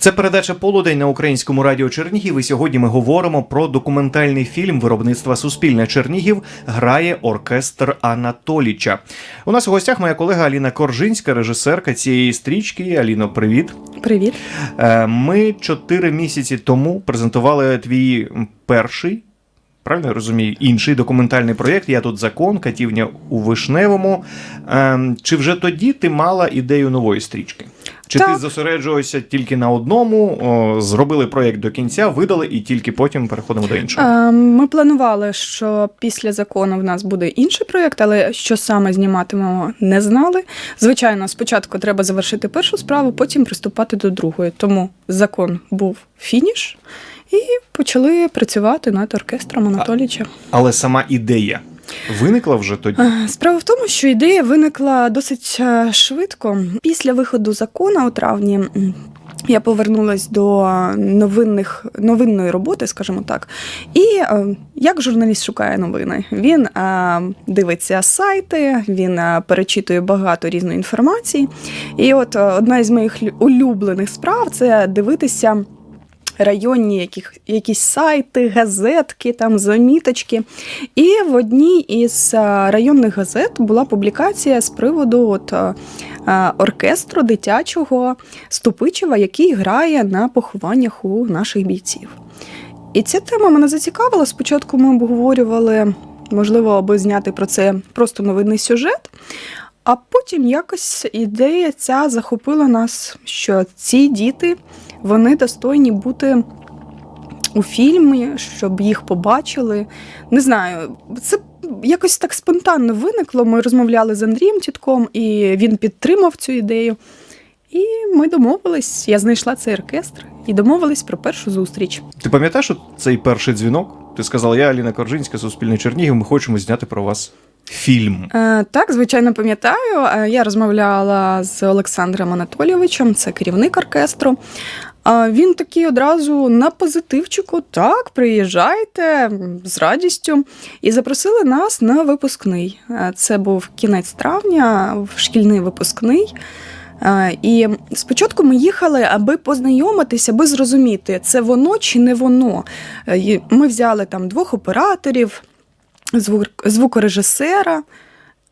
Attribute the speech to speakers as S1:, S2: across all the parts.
S1: Це передача Полудень на українському радіо Чернігів. І сьогодні ми говоримо про документальний фільм виробництва Суспільне Чернігів грає оркестр Анатоліча. У нас у гостях моя колега Аліна Коржинська, режисерка цієї стрічки. Аліно, привіт.
S2: Привіт.
S1: Е, Ми чотири місяці тому презентували твій перший. Правильно я розумію, інший документальний проєкт. Я тут закон, катівня у вишневому. Ем, Чи вже тоді ти мала ідею нової стрічки? Чи
S2: Так.
S1: ти зосереджувався тільки на одному, о, зробили проєкт до кінця, видали і тільки потім переходимо до іншого?
S2: Е, Ми планували, що після закону в нас буде інший проєкт, але що саме зніматимемо, не знали. Звичайно, спочатку треба завершити першу справу, потім приступати до другої. Тому закон був фініш, і почали працювати над оркестром Анатоліча.
S1: Але сама ідея виникла вже тоді.
S2: Е, Справа в тому, що ідея виникла досить е, швидко. Після виходу закону у травні я повернулась до новинних, новинної роботи, скажімо так. І е, як журналіст шукає новини? Він дивиться сайти, він перечитує багато різної інформації. І от одна із моїх улюблених справ це дивитися. Районні яких, якісь сайти, газетки, там заміточки. І в одній із районних газет була публікація з приводу от, оркестру дитячого Ступичева, який грає на похованнях у наших бійців. І ця тема мене зацікавила. Спочатку ми обговорювали, можливо, аби зняти про це просто новинний сюжет. А потім якось ідея ця захопила нас, що ці діти вони достойні бути у фільмі, щоб їх побачили. Не знаю, це якось так спонтанно виникло. Ми розмовляли з Андрієм Тітком, і він підтримав цю ідею. І ми домовились. Я знайшла цей оркестр і домовились про першу зустріч.
S1: Ти пам'ятаєш цей перший дзвінок? Ти сказала, я Аліна Коржинська, Суспільне Чернігів, ми хочемо зняти про вас фільм.
S2: Е, так, звичайно, пам'ятаю. Е, Я розмовляла з Олександром Анатолійовичем, це керівник оркестру. Він такий одразу на позитивчику, так, приїжджайте з радістю. І запросили нас на випускний. Е, Це був кінець травня, шкільний випускний. Е, І спочатку ми їхали, аби познайомитися, аби зрозуміти, це воно чи не воно. Е, Ми взяли там двох операторів, звукорежисера.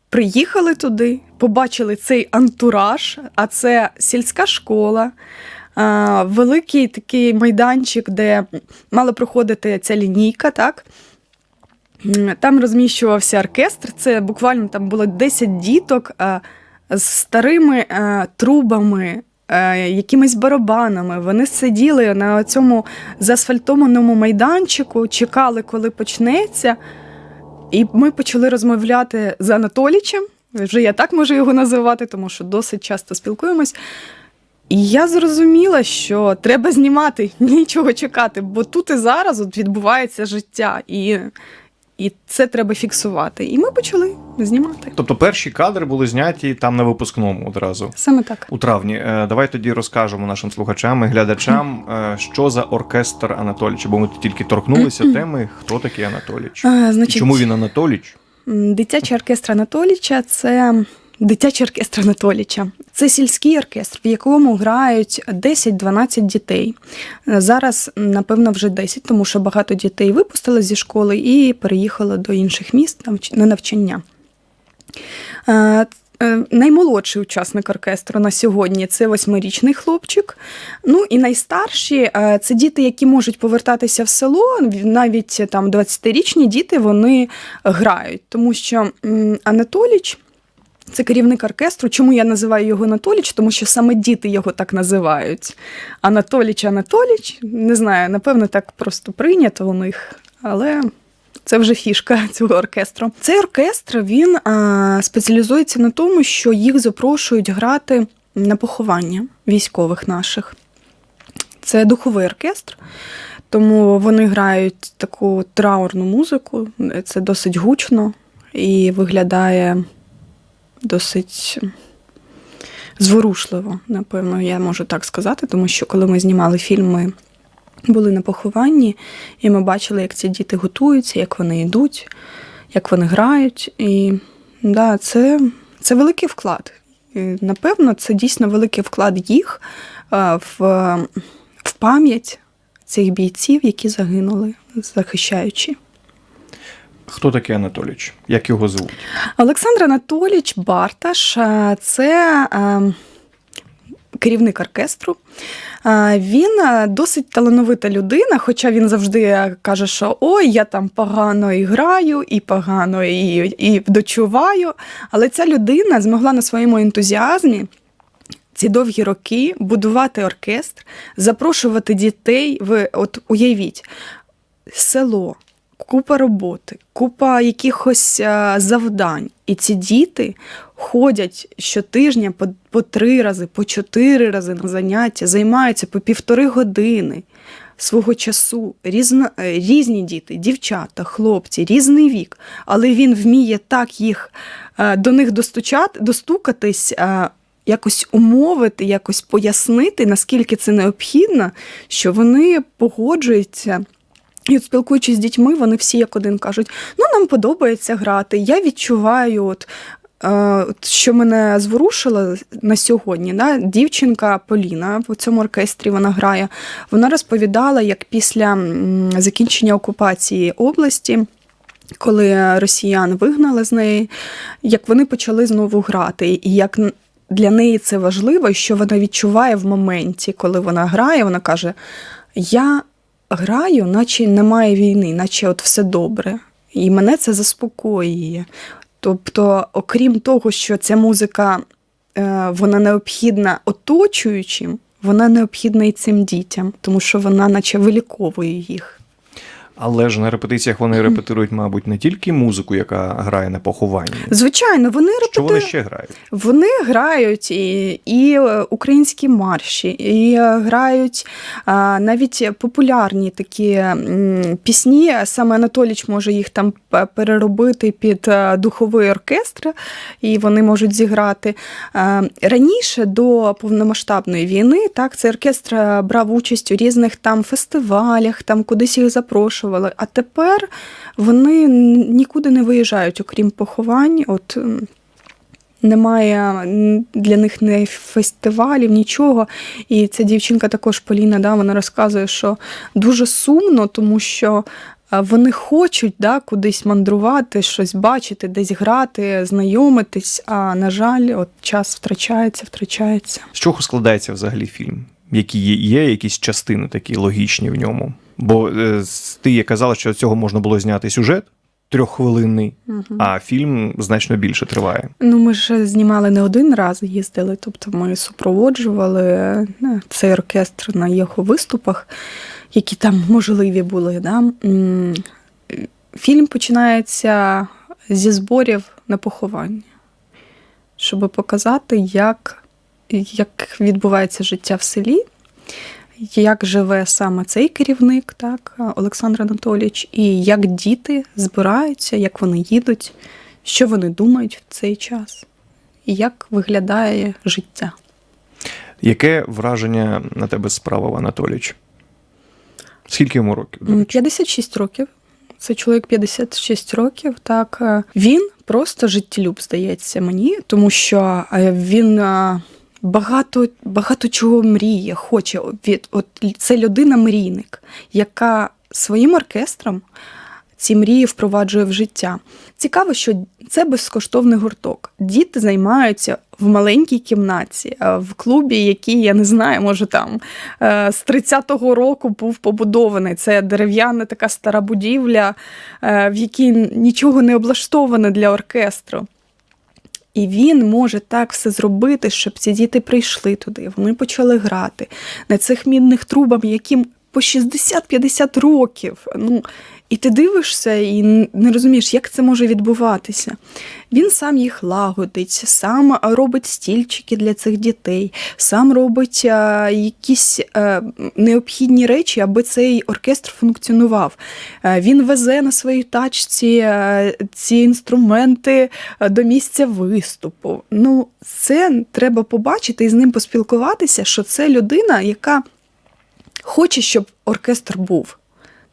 S2: Приїхали туди, побачили цей антураж, а це сільська школа, великий такий майданчик, де мала проходити ця лінійка, так? Там розміщувався оркестр. Це буквально там було 10 діток з старими трубами, якимись барабанами. Вони сиділи на цьому заасфальтованому майданчику, чекали, коли почнеться. І ми почали розмовляти з Анатолічем. Вже я так можу його називати, тому що досить часто спілкуємось. І я зрозуміла, що треба знімати, нічого чекати, бо тут і зараз от відбувається життя, і, і це треба фіксувати. І ми почали знімати.
S1: Тобто перші кадри були зняті там на випускному одразу.
S2: Саме так.
S1: У травні. Е, Давай тоді розкажемо нашим слухачам і глядачам, е, що за оркестр Анатоліча, бо ми тільки торкнулися теми, хто такий Анатоліч.
S2: А,
S1: І
S2: значить,
S1: чому він Анатоліч?
S2: Дитячий оркестр Анатоліча це дитячий оркестр Анатоліча. Це сільський оркестр, в якому грають 10-12 дітей. Зараз, напевно, вже 10, тому що багато дітей випустили зі школи і переїхали до інших міст на навчання. Е, е, Наймолодший учасник оркестру на сьогодні це восьмирічний хлопчик. Ну і найстарші е, це діти, які можуть повертатися в село. Навіть там 20-річні діти вони грають, тому що Анатоліч. Це керівник оркестру. Чому я називаю його Анатоліч? Тому що саме діти його так називають. Анатоліч, Анатоліч. Не знаю, напевно, так просто прийнято у них, але це вже фішка цього оркестру. Цей оркестр він а, спеціалізується на тому, що їх запрошують грати на поховання військових наших. Це духовий оркестр, тому вони грають таку траурну музику. Це досить гучно і виглядає досить зворушливо, напевно, я можу так сказати, тому що коли ми знімали фільм, ми були на похованні, і ми бачили, як ці діти готуються, як вони йдуть, як вони грають. І да, це, це великий вклад. І, напевно, це дійсно великий вклад їх е, в пам'ять цих бійців, які загинули, захищаючи.
S1: Хто такий Анатоліч? Як його звуть?
S2: Олександр Анатолійович Барташ це керівник оркестру. Він досить талановита людина, хоча він завжди каже, що ой, я там погано і граю, і погано і, і дочуваю. Але ця людина змогла на своєму ентузіазмі. Ці довгі роки будувати оркестр, запрошувати дітей. Ви от уявіть, село, купа роботи, купа якихось завдань. І ці діти ходять щотижня по, по три рази, по чотири рази на заняття, займаються по півтори години свого часу. Різно, е, різні діти, дівчата, хлопці, різний вік. Але він вміє так їх е, до них достучати, достукатись. е, Якось умовити, якось пояснити, наскільки це необхідно, що вони погоджуються і от спілкуючись з дітьми, вони всі як один кажуть: ну нам подобається грати. Я відчуваю, от, е, що мене зворушило на сьогодні. Да? Дівчинка Поліна в цьому оркестрі вона грає. Вона розповідала, як після закінчення окупації області. Коли росіян вигнали з неї, як вони почали знову грати, і як для неї це важливо, що вона відчуває в моменті, коли вона грає, вона каже: Я граю, наче немає війни, наче от все добре. І мене це заспокоює. Тобто, окрім того, що ця музика е, вона необхідна оточуючим, вона необхідна і цим дітям, тому що вона наче виліковує їх.
S1: Але ж на репетиціях вони репетирують, мабуть, не тільки музику, яка грає на похованні.
S2: Звичайно, вони
S1: Що вони ще грають?
S2: Вони грають і, і е, українські марші, і е, грають а, навіть популярні такі пісні. Саме Анатоліч може їх там переробити під е, духовий оркестр, і вони можуть зіграти. А, Раніше до повномасштабної війни так цей оркестр брав участь у різних там фестивалях, там кудись їх запрошували. А тепер вони нікуди не виїжджають, окрім поховань. От немає для них не фестивалів, нічого. І ця дівчинка також Поліна, да, вона розказує, що дуже сумно, тому що е, вони хочуть да, кудись мандрувати, щось бачити, десь грати, знайомитись. А на жаль, от час втрачається, втрачається.
S1: З чого складається взагалі фільм? Які є, є якісь частини такі логічні в ньому? Бо е, ти казала, що з цього можна було зняти сюжет трьоххвилинний, а фільм значно більше триває.
S2: Ну, ми ж знімали не один раз, їздили, тобто ми супроводжували е, цей оркестр на його виступах, які там можливі були. Да? Фільм починається зі зборів на поховання, щоб показати, як, як відбувається життя в селі. Як живе саме цей керівник, так, Олександр Анатолійович, і як діти збираються, як вони їдуть, що вони думають в цей час, і як виглядає життя.
S1: Яке враження на тебе справив Анатоліч? Скільки йому років? до
S2: М,
S1: речі?
S2: 56 років. Це чоловік 56 років. Так він просто життєлюб, здається мені, тому що е, він е, багато, багато чого мріє, хоче. Від от це людина-мрійник, яка своїм оркестром ці мрії впроваджує в життя. Цікаво, що це безкоштовний гурток. Діти займаються в маленькій кімнаті, е, в клубі, який, я не знаю, може там е, з 30-го року був побудований. Це дерев'яна така стара будівля, е, в якій нічого не облаштоване для оркестру. І він може так все зробити, щоб ці діти прийшли туди, вони почали грати. На цих мінних трубах, яким по 60-50 років. Ну, і ти дивишся і не розумієш, як це може відбуватися. Він сам їх лагодить, сам робить стільчики для цих дітей, сам робить а, якісь а, необхідні речі, аби цей оркестр функціонував. А, він везе на своїй тачці а, ці інструменти до місця виступу. Ну, це треба побачити і з ним поспілкуватися, що це людина, яка хоче, щоб оркестр був.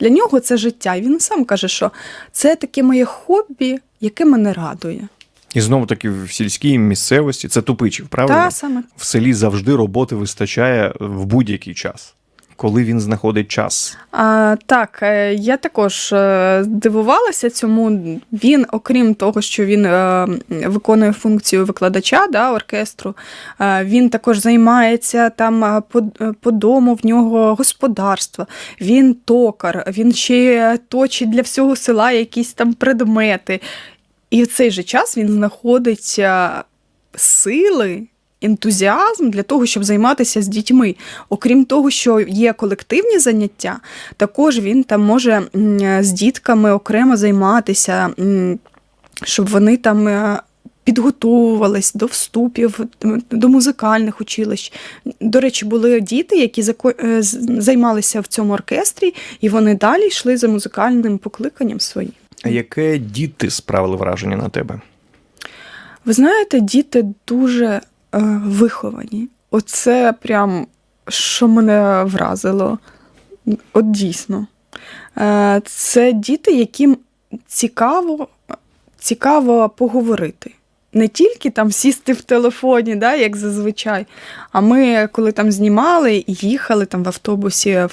S2: Для нього це життя. І він сам каже, що це таке моє хобі, яке мене радує.
S1: І знову таки в сільській місцевості це Тупичів, правильно?
S2: Та саме
S1: В селі завжди роботи вистачає в будь-який час. Коли він знаходить час.
S2: А, так, е, я також е, здивувалася цьому. Він, окрім того, що він е, виконує функцію викладача да, оркестру, він також займається там по, по дому, в нього господарство, він токар, він ще точить для всього села якісь там предмети. І в цей же час він знаходить сили. Ентузіазм для того, щоб займатися з дітьми. Окрім того, що є колективні заняття, також він там може з дітками окремо займатися, щоб вони там е, підготовувались до вступів, до музикальних училищ. До речі, були діти, які е, займалися в цьому оркестрі, і вони далі йшли за музикальним покликанням своїм.
S1: А яке діти справили враження на тебе?
S2: Ви знаєте, діти дуже виховані. Оце прям що мене вразило. От дійсно. Е, це діти, яким цікаво, цікаво поговорити. Не тільки там сісти в телефоні, да, як зазвичай. А ми, коли там знімали і їхали там в автобусі е,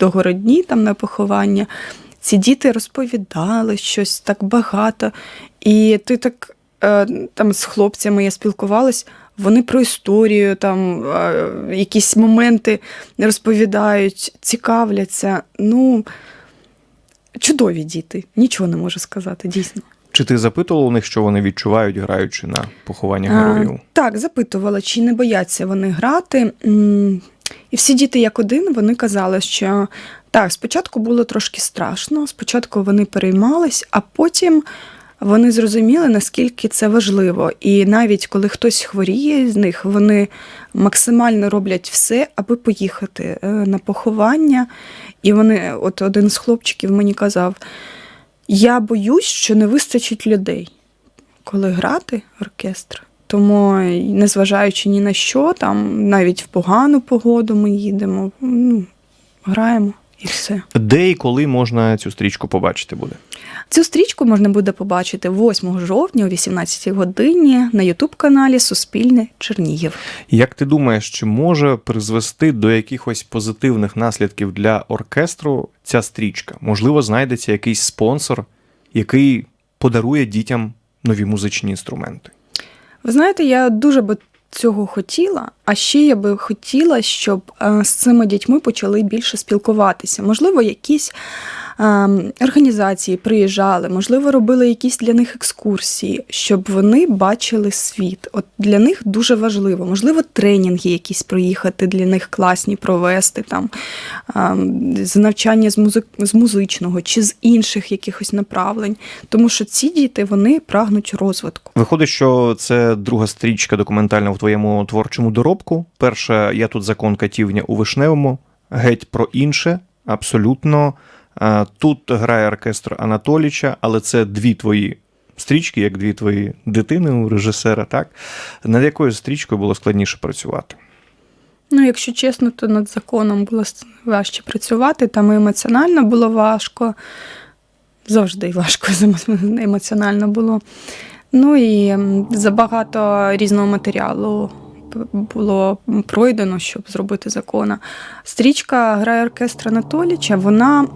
S2: до городні там на поховання, ці діти розповідали щось так багато. І ти так е, там з хлопцями я спілкувалась, вони про історію, там е, якісь моменти розповідають, цікавляться. Ну, чудові діти, нічого не можу сказати, дійсно.
S1: Чи ти запитувала у них, що вони відчувають, граючи на поховання
S2: А,
S1: героїв?
S2: так, запитувала, чи не бояться вони грати. І всі діти, як один, вони казали, що так, спочатку було трошки страшно, спочатку вони переймались, а потім вони зрозуміли, наскільки це важливо. І навіть коли хтось хворіє з них, вони максимально роблять все, аби поїхати е, на поховання. І вони, от один з хлопчиків мені казав: я боюсь, що не вистачить людей коли грати оркестр. Тому, незважаючи ні на що, там навіть в погану погоду ми їдемо, ну, граємо і все.
S1: Де і коли можна цю стрічку побачити буде?
S2: Цю стрічку можна буде побачити 8 жовтня о 18 годині на Ютуб-каналі Суспільне Чернігів.
S1: Як ти думаєш, чи може призвести до якихось позитивних наслідків для оркестру ця стрічка? Можливо, знайдеться якийсь спонсор, який подарує дітям нові музичні інструменти.
S2: Ви знаєте, я дуже би цього хотіла, а ще я би хотіла, щоб е, з цими дітьми почали більше спілкуватися. Можливо, якісь організації приїжджали, можливо, робили якісь для них екскурсії, щоб вони бачили світ. От для них дуже важливо. Можливо, тренінги якісь проїхати для них класні провести там е, з навчання з, музик... з музичного чи з інших якихось направлень. Тому що ці діти вони прагнуть розвитку.
S1: Виходить, що це друга стрічка документальна в твоєму творчому доробку. Перша я тут закон катівня у вишневому, геть про інше, абсолютно. Тут грає оркестр Анатоліча, але це дві твої стрічки, як дві твої дитини у режисера, так? Над якою стрічкою було складніше працювати?
S2: Ну, якщо чесно, то над законом було важче працювати, там і емоціонально було важко. Завжди важко емоціонально було. Ну і забагато різного матеріалу було пройдено, щоб зробити закона. Стрічка грає оркестр Анатоліча, вона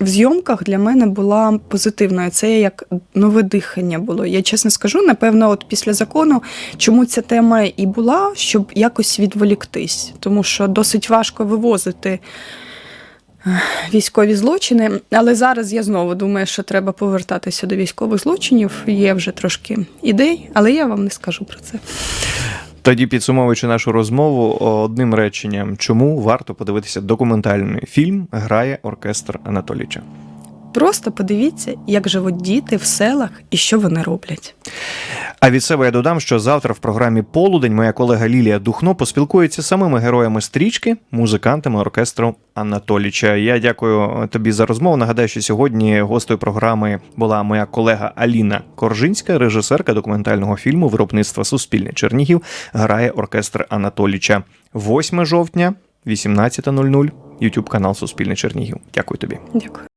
S2: в зйомках для мене була позитивною. Це як нове дихання було. Я чесно скажу, напевно, от після закону, чому ця тема і була, щоб якось відволіктись, тому що досить важко вивозити. Військові злочини, але зараз я знову думаю, що треба повертатися до військових злочинів. Є вже трошки ідей, але я вам не скажу про це.
S1: Тоді, підсумовуючи нашу розмову одним реченням, чому варто подивитися документальний фільм Грає оркестр Анатоліча.
S2: Просто подивіться, як живуть діти в селах і що вони роблять.
S1: А від себе я додам, що завтра в програмі Полудень моя колега Лілія Духно поспілкується з самими героями стрічки, музикантами оркестру Анатоліча. Я дякую тобі за розмову. Нагадаю, що сьогодні гостею програми була моя колега Аліна Коржинська, режисерка документального фільму Виробництва Суспільне Чернігів грає оркестр Анатоліча. 8 жовтня, 18.00, YouTube канал Суспільне Чернігів. Дякую тобі.
S2: Дякую.